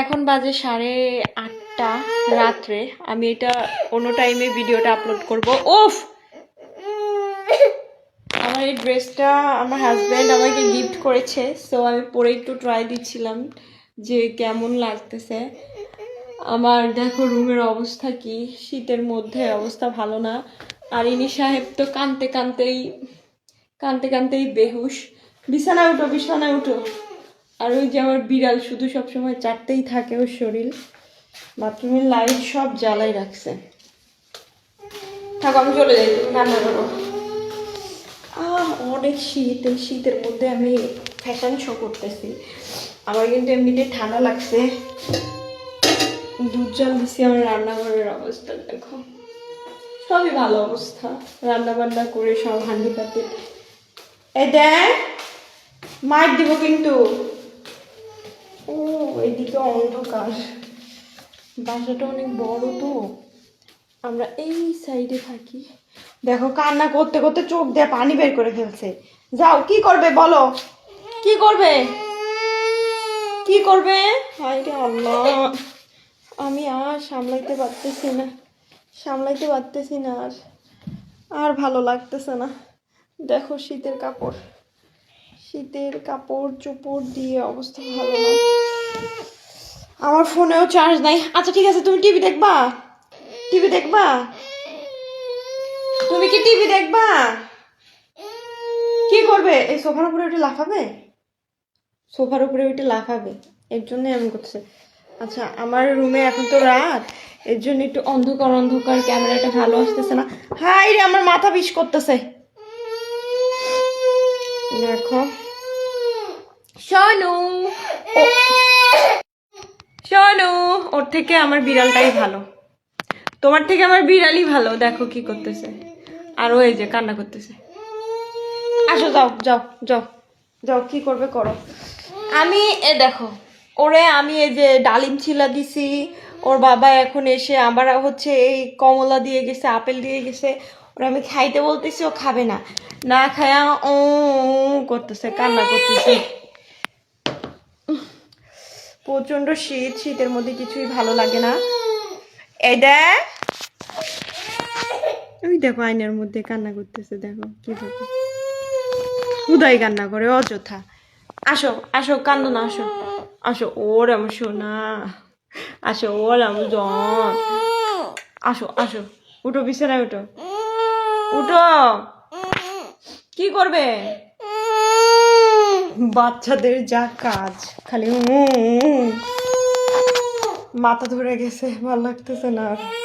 এখন বাজে সাড়ে আটটা রাত্রে। আমি এটা অন্য টাইমে ভিডিওটা আপলোড করব। ওফ আমার এই ড্রেসটা আমার হাজব্যান্ড আমাকে গিফট করেছে সো আমি পরে একটু ট্রাই দিচ্ছিলাম যে কেমন লাগতেছে। আমার দেখো রুমের অবস্থা কি, শীতের মধ্যে অবস্থা ভালো না। আর ইনি সাহেব তো কানতে কানতেই কানতে কানতেই বেহুশ। বিছানায় উঠো বিছানায় উঠো। আর ওই যে আমার বিড়াল শুধু সবসময় চারটেই থাকে ওর শরীর। বাথরুমের লাইট সব জ্বালাই রাখছে। থাকো, আমি চলে যাই, রান্না অনেক শীত, এই শীতের মধ্যে আমি ফ্যাশন শো করতেছি। আমার কিন্তু এমনিতে ঠান্ডা লাগছে। দুধ জল দিছি আমার রান্নাঘরের অবস্থা, দেখো। সবই ভালো অবস্থা। রান্না বান্না করে সব হান্ডি পাতিল এই দেখ, মার দিব কিন্তু। এদিকে অন্ধকার। বাসাটা অনেক বড় তো। আমরা এই সাইডে থাকি। দেখো কান্না করতে করতে চোখ দিয়ে পানি বের করে ফেলছে। যাও, কি করবে বলো? কি করবে? কি করবে? আমি আর সামলাইতে পারতেছি না। সামলাইতে পারতেছি না আর। আর ভালো লাগতেছে না। দেখো শীতের কাপড়। শীতের কাপড় চোপড় দিয়ে অবস্থা ভালো না। আমার ফোনেও চার্জ নাই। আচ্ছা ঠিক আছে, তুমি টিভি দেখবা? টিভি দেখবা? তুমি কি টিভি দেখবা? কি করবে? এই সোফার উপরে ওইটা লাফাবে? সোফার উপরে ওইটা লাফাবে। এর জন্য এমন করছে আচ্ছা আমার রুমে এখন তো রাত। এর জন্য একটু অন্ধকার অন্ধকার, ক্যামেরাটা ভালো আসতেছে না। হাই রে, আমার মাথা বিষ করতেছে। দেখো। শোনু। শোনু ওর থেকে আমার বিড়ালটাই ভালো। তোমার থেকে আমার বিড়ালই ভালো, দেখো কি করতেছে। আর ওই যে কান্না করতেছে। আসো, যাও যাও যাও যাও, কি করবে করো। আমি, এ দেখো, ওরে আমি এই যে ডালিম ছিলা দিছি, ওর বাবা এখন এসে আবার হচ্ছে এই কমলা দিয়ে গেছে, আপেল দিয়ে গেছে। ওরা আমি খাইতে বলতেছি, ও খাবে না। না খায়া ও করতেছে, কান্না করতেছে। প্রচণ্ড শীত, শীতের মধ্যে কিছুই ভালো লাগে না। এটা ওই দেখো, আয়নার মধ্যে কান্না করতেছে, দেখো কীভাবে উদয় কান্না করে, অযথা। আসো আসো, কান্দ না, আসো। আসো, ওর আমার সোনা। আসো, ওর আমার জন। আসো আসো, উঠো, বিছানায় উঠো। উঠো। কি করবে? বাচ্চাদের যা কাজ খালি মাথা ধরে গেছে ভালো লাগতেছে না আর।